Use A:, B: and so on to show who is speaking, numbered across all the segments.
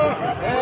A: Come on.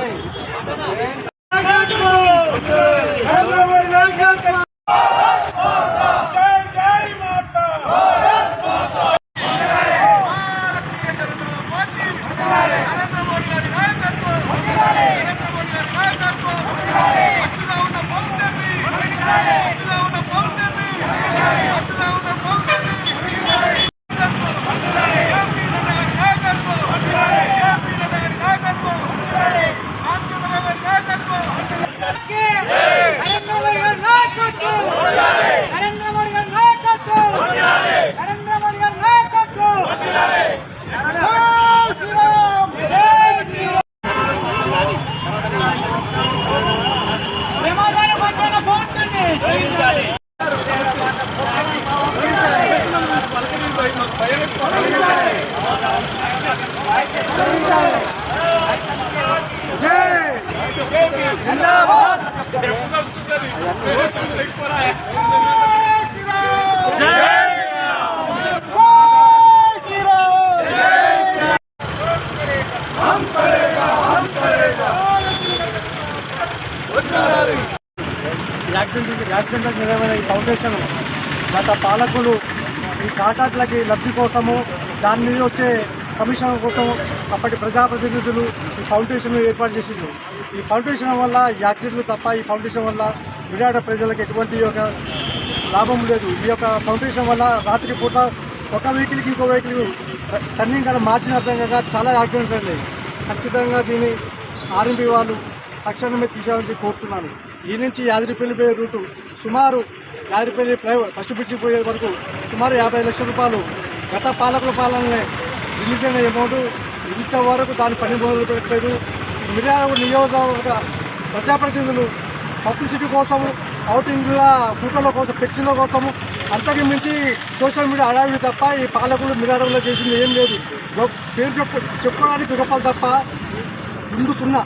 B: Accident యాక్సిడెంట్లకు ఈ foundation గత పాలకులు ఈ కాంట్రాక్టులకి లబ్ధి కోసము దాని మీద వచ్చే కమిషన్ కోసం అప్పటి ప్రజాప్రతినిధులు ఈ ఫౌండేషన్ ఏర్పాటు చేసిండ్రు. ఈ ఫౌండేషన్ వల్ల ఈ యాక్సిడెంట్లు తప్ప ఈ ఫౌండేషన్ వల్ల విరాట ప్రజలకు ఎటువంటి యొక్క లాభం లేదు. ఈ యొక్క ఫౌండేషన్ వల్ల రాత్రి పూట ఒక వెహికల్కి ఇంకో వెహికల్ టర్నింగ్ కదా మార్చిన అర్థంగా చాలా యాక్సిడెంట్స్ అయినాయి. ఖచ్చితంగా దీన్ని ఆర్ఎంపీ వాళ్ళు తక్షణమే తీసేయాలని కోరుతున్నాను. ఈ నుంచి యాదిరిపల్లి పోయే రూటు సుమారు యాదిరిపల్లి ఫ్లైఓవర్ ఫస్ట్ బ్రిడ్జి పోయే వరకు సుమారు యాభై లక్షల రూపాయలు గత పాలకుల పాలనలే రిలీజ్ అయిన అమౌంట్ ఇంతవరకు దాని పని మొదలు పెట్టలేదు. మిర్యాల నియోజకవర్గ ప్రజాప్రతినిధులు పబ్లిసిటీ కోసం అవుటింగ్ల ఫోటోల కోసం ఫ్లెక్సీల కోసము అంతకు మించి సోషల్ మీడియా అడావిడి తప్ప ఈ పాలకులు మిరాడంలో చేసింది ఏం లేదు. పేరు చెప్పు చెప్పుకోవడానికి గొప్పలు తప్ప ముందు సున్నా.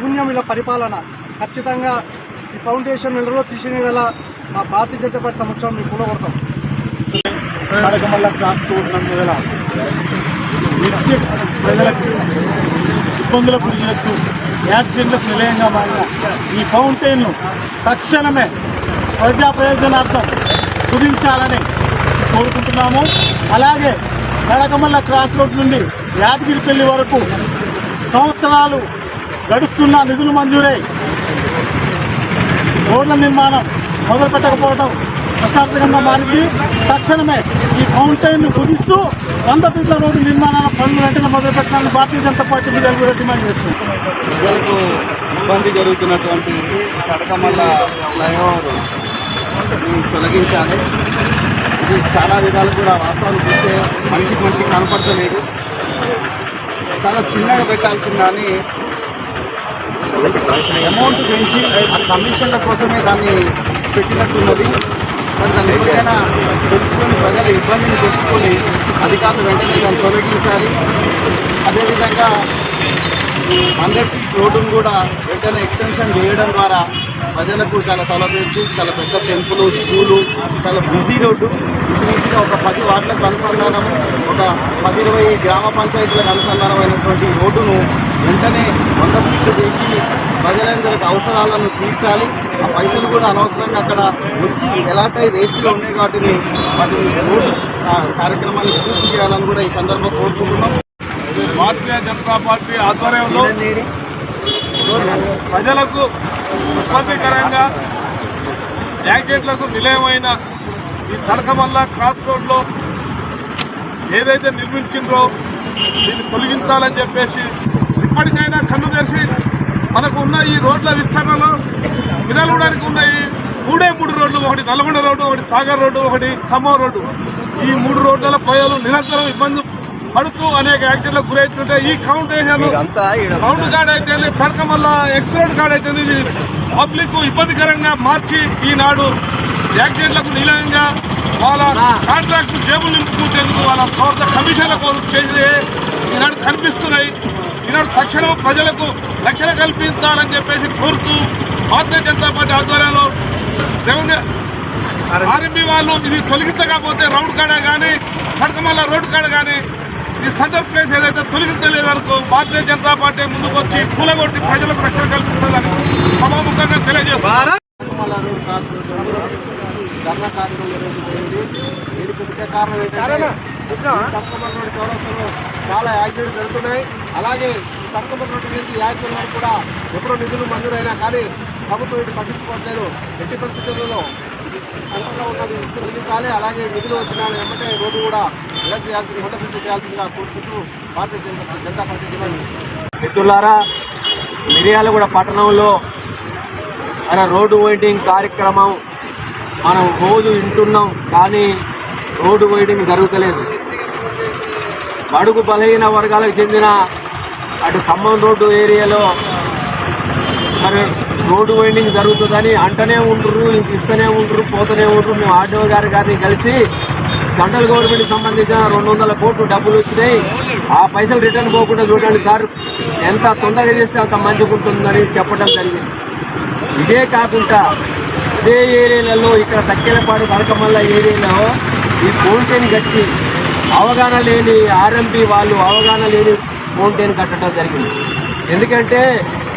B: శూన్యం ఇలా పరిపాలన. ఖచ్చితంగా ఈ ఫౌండేషన్ నెలలో తీసిన వేళ మా భారతీయ జనతా పార్టీ సంవత్సరం మీకు కూడగొడతాం క్లాస్ వేళ ప్రజలకు ఇబ్బందులకు గురి చేస్తూ యాక్సిడెంట్లకు నిలయంగా మారిన ఈ ఫౌంటైన్ను తక్షణమే ప్రజా ప్రయోజనార్థం కుదించాలని కోరుకుంటున్నాము. అలాగే కడకమల్ల క్రాస్ రోడ్ నుండి యాదగిరిపల్లి వరకు సంవత్సరాలు గడుస్తున్న నిధులు మంజూరై రోడ్ల నిర్మాణం మొదలు పెట్టకపోవడం ప్రశాంతంగా మారింది తక్షణమే ఈ ఫౌంటైన్ కుదిస్తూ వంద ఫీట్ల రోడ్డు నిర్మాణాల పనులు వెంటనే మొదలు పెట్టాలని భారతీయ జనతా పార్టీ మీద కూడా డిమాండ్ చేస్తుంది.
C: ప్రజలకు ఇబ్బంది జరుగుతున్నటువంటి కడకమల్ల ఫ్లైఓవర్ తొలగించాలి. ఇది చాలా విధాలు కూడా వాస్తవాలు చూస్తే మనిషికి మనిషి కనపడతలేదు. చాలా చిన్నగా పెట్టాల్సిందని కానీ అమౌంట్ పెంచి కమిషన్ల కోసమే దాన్ని పెట్టినట్టున్నది. మరి దాన్ని ఎప్పుడైనా తెలుసుకొని ప్రజల ఇబ్బందిని తెలుసుకొని అధికారులు వెంటనే దాన్ని తొలగించాలి. అదేవిధంగా హండ్రెడ్ రోడ్డును కూడా వెంటనే ఎక్స్టెన్షన్ చేయడం ద్వారా ప్రజలకు చాలా సౌలభ్యం చాలా పెద్ద టెంపుల్ స్కూలు చాలా బిజీ రోడ్డు. ఇది ఒక పది వార్డులకు అనుసంధానం ఒక పది ఇరవై గ్రామ పంచాయతీలకు అనుసంధానమైనటువంటి రోడ్డును వెంటనే వంద ఫీట్లు చేసి ప్రజలందరికి అవసరాలను తీర్చాలి. ఆ పైసలు కూడా అనవసరంగా అక్కడ వచ్చి ఎలాంటి వేస్ట్లో ఉన్నాయి కాబట్టి వాటిని కార్యక్రమాన్ని పూర్తి చేయాలని కూడా ఈ సందర్భంగా కోరుకుంటున్నాం.
D: భారతీయ జనతా పార్టీ ఆధ్వర్యంలో ప్రజలకు ఇబ్బందికరంగా యాక్సిడెంట్లకు నిలయమైన ఈ తడకమల్ల క్రాస్ రోడ్లో ఏదైతే నిర్మించిండ్రో దీన్ని తొలగించాలని చెప్పేసి ఇప్పటికైనా కన్ను తెరిచి మనకు ఉన్న ఈ రోడ్ల విస్తరణలో మినలగూడానికి ఉన్న ఈ మూడే మూడు రోడ్లు ఒకటి నల్గొండ రోడ్డు ఒకటి సాగర్ రోడ్డు ఒకటి ఖమ్మం రోడ్డు. ఈ మూడు రోడ్ల ప్రజలు నిరంతరం ఇబ్బంది పడుతూ అనేక యాక్సిడెంట్లకు గురవుతుంటే ఈ కౌంటేషన్ కౌంట్ కార్డ్ అయితే తడకమల్ల ఎక్స్ రోడ్ కార్డ్ అయితే ఇది పబ్లిక్ ఇబ్బందికరంగా మార్చి ఈనాడు యాక్సిడెంట్లకు నిలయంగా వాళ్ళ కాంట్రాక్ట్ జేబులు నింపుకుంటేందుకు వాళ్ళ ప్రభుత్వ కమిషన్ల కోసం చేసి ఈనాడు కనిపిస్తున్నాయి. ఈనాడు తక్షణం ప్రజలకు రక్షణ కల్పించాలని చెప్పేసి కోరుతూ భారతీయ జనతా పార్టీ ఆధ్వర్యంలో రెవెన్యూ ఆర్ఎంబీ వాళ్ళు ఇది తొలగించకపోతే రౌండ్ కాడ కానీ కడకమల్ల రోడ్డు కాడ కానీ ఈ సెంటర్ ప్లేస్ ఏదైతే తొలగించలేదు అనుకో భారతీయ జనతా పార్టీ ముందుకు వచ్చి కూలగొట్టి ప్రజలకు రక్షణ కల్పిస్తుందని సభాముఖంగా
E: చౌరస్తలో చాలా యాక్సిడెంట్ జరుగుతున్నాయి. అలాగే తక్కువ యాక్సిడెంట్ కూడా ఎప్పుడో నిధులు మంజూరైనా కానీ ప్రభుత్వం ఇటు పట్టించుకోవట్లేదు. ఎట్టి పరిస్థితులలో సంకటంలో ఉన్నది చెల్లించాలి అలాగే నిధులు వచ్చిన వెంటనే రోడ్డు కూడా ఎలా చేయాల్సింది మొదటి చేయాల్సిందిగా కోరుకుంటూ భారతీయ జనతా పార్టీ డిమాండ్
F: మిత్రులారా మిర్యాలగూడ పట్టణంలో మన రోడ్డు వైడింగ్ కార్యక్రమం మనం రోజు వింటున్నాం కానీ రోడ్డు వైడింగ్ జరుగుతలేదు. బడుగు బలహీన వర్గాలకు చెందిన అటు ఖమ్మం రోడ్డు ఏరియాలో మరి రోడ్డు వైండింగ్ జరుగుతుందని అంటనే ఉంటారు ఇంక ఇస్తూనే ఉంటారు పోతూనే ఉంటారు మేము ఆర్డీఓ గారి గారిని కలిసి సెంట్రల్ గవర్నమెంట్కి సంబంధించిన రెండు వందల కోట్లు డబ్బులు వచ్చినాయి. ఆ పైసలు రిటర్న్ పోకుండా చూడండి సార్ ఎంత తొందరగా చేస్తే అంత మంచిగా ఉంటుందని చెప్పడం జరిగింది. ఇదే కాకుండా ఇదే ఏరియాలలో ఇక్కడ తక్కెలపాడు కడకమల్ల ఏరియాలో ఈ ఫౌంటైన్ కట్టి అవగాహన లేని ఆర్ఎంపీ వాళ్ళు అవగాహన లేని ఫౌంటైన్ కట్టడం జరిగింది. ఎందుకంటే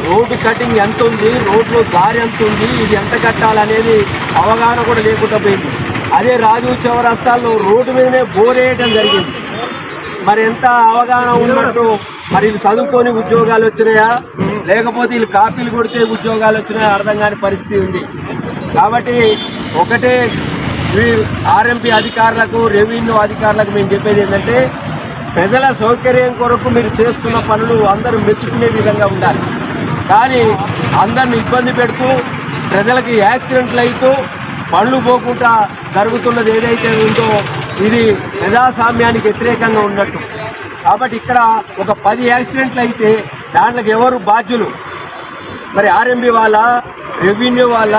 F: రోడ్డు కటింగ్ ఎంత ఉంది రోడ్లో దారి ఎంత ఉంది ఇది ఎంత కట్టాలనేది అవగాహన కూడా లేకుండా పోయింది. అదే రాజు చౌరస్తాల్లో రోడ్డు మీదనే బోరేయడం జరిగింది. మరి ఎంత అవగాహన ఉన్నట్టు మరి వీళ్ళు చదువుకొని ఉద్యోగాలు వచ్చినాయా? లేకపోతే వీళ్ళు కాపీలు కొడితే ఉద్యోగాలు వచ్చినాయా? అర్థం కాని పరిస్థితి ఉంది. కాబట్టి ఒకటే ఆర్ఎంపీ అధికారులకు రెవెన్యూ అధికారులకు మేము చెప్పేది ఏంటంటే ప్రజల సౌకర్యం కొరకు మీరు చేస్తున్న పనులు అందరూ మెచ్చుకునే విధంగా ఉండాలి. కానీ అందరిని ఇబ్బంది పెడుతూ ప్రజలకి యాక్సిడెంట్లు అవుతూ పళ్ళు పోకుండా జరుగుతున్నది ఏదైతే ఉందో ఇది ప్రజాస్వామ్యానికి వ్యతిరేకంగా ఉన్నట్టు. కాబట్టి ఇక్కడ ఒక పది యాక్సిడెంట్లు అయితే దాంట్లోకి ఎవరు బాధ్యులు? మరి ఆర్ఎంబి వాళ్ళ రెవెన్యూ వాళ్ళ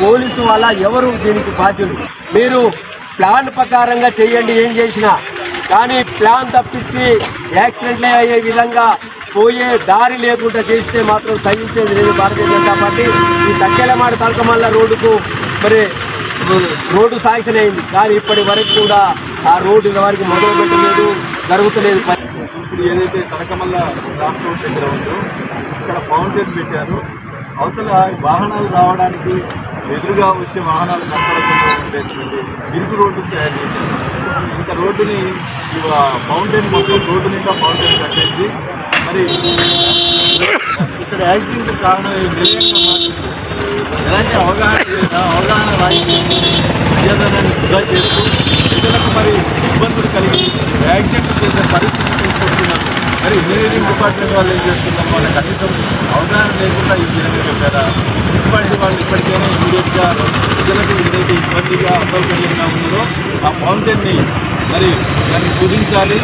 F: పోలీసు వాళ్ళ ఎవరు దీనికి బాధ్యులు? మీరు ప్లాన్ ప్రకారంగా చేయండి ఏం చేసినా. కానీ ప్లాన్ తప్పించి యాక్సిడెంట్లే అయ్యే విధంగా పోయే దారి లేకుండా చేస్తే మాత్రం సహించేది లేదు భారతీయ జనతా పార్టీ. ఈ తక్కెలమాడ తలకమల్ల రోడ్డుకు మరి రోడ్డు శాంక్షన్ అయింది. కానీ ఇప్పటి వరకు కూడా ఆ రోడ్డు ఇంతవరకు మొదలు పెట్టలేదు జరుగుతలేదు.
E: ఇప్పుడు ఏదైతే తడకమల్ల రామ్ దగ్గర ఉందో ఇక్కడ ఫౌంటైన్ పెట్టారు. అవతల వాహనాలు రావడానికి ఎదురుగా వచ్చే వాహనాలు కనపడకుండా ఉండేటువంటి ఇరుకు రోడ్డు తయారు చేశారు. ఇంత రోడ్డుని ఫౌంటైన్ మొత్తం రోడ్డు నిండా ఫౌంటైన్ కట్టేసి మరి ఇక్కడ యాక్సిడెంట్ కారణం ఎలాంటి అవగాహన అవగాహన రాయించి ప్రజాధనాన్ని వృధా చేస్తూ ప్రజలకు మరి ఇబ్బందులు కలిగి యాక్సిడెంట్ చేసే పరిస్థితి తీసుకొస్తున్నారు మరి ఇంజనీరింగ్ డిపార్ట్మెంట్ వాళ్ళు ఏం చేస్తున్నారు? వాళ్ళకి కనీసం అవగాహన లేకుండా ఈ చెప్పారా? మున్సిపాలిటీ వాళ్ళు ఇప్పటికైనా ఇమీడియట్గా ప్రజలకు ఏదైతే ఇబ్బందిగా అసౌకర్యంగా ఉందో ఆ ఫౌంటైన్ని మరి దాన్ని కుదించాలి.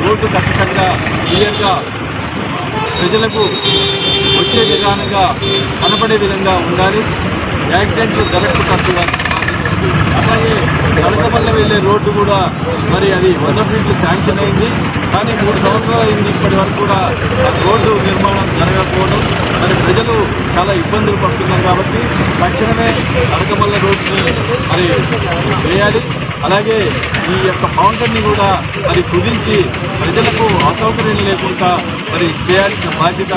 E: రోడ్డు ఖచ్చితంగా క్లియర్గా ప్రజలకు వచ్చే విధానంగా కనపడే విధంగా ఉండాలి. యాక్సిడెంట్లు జరగకుండా చూడాలి అలాగే కడకమల్ల వెళ్ళే రోడ్డు కూడా మరి అది వంద ఫీట్లు శాంక్షన్ అయింది. కానీ మూడు సంవత్సరాలు అయింది ఇప్పటి వరకు కూడా రోడ్డు నిర్మాణం జరగకపోవడం. మరి ప్రజలు చాలా ఇబ్బందులు పడుతున్నారు కాబట్టి తక్షణమే అరకమల్ల రోడ్ని మరి వేయాలి. అలాగే ఈ యొక్క ఫౌంటర్ని కూడా మరి కుదించి ప్రజలకు అసౌకర్యం లేకుండా మరి చేయాల్సిన బాధ్యత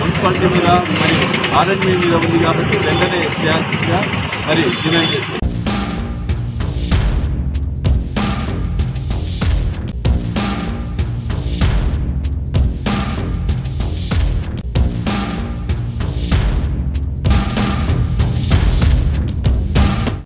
E: మున్సిపాలిటీ మీద మరి ఆర్ఎండ్మీ మీద ఉంది కాబట్టి వెంటనే చేయాల్సిందిగా మరి డిమాండ్ చేస్తుంది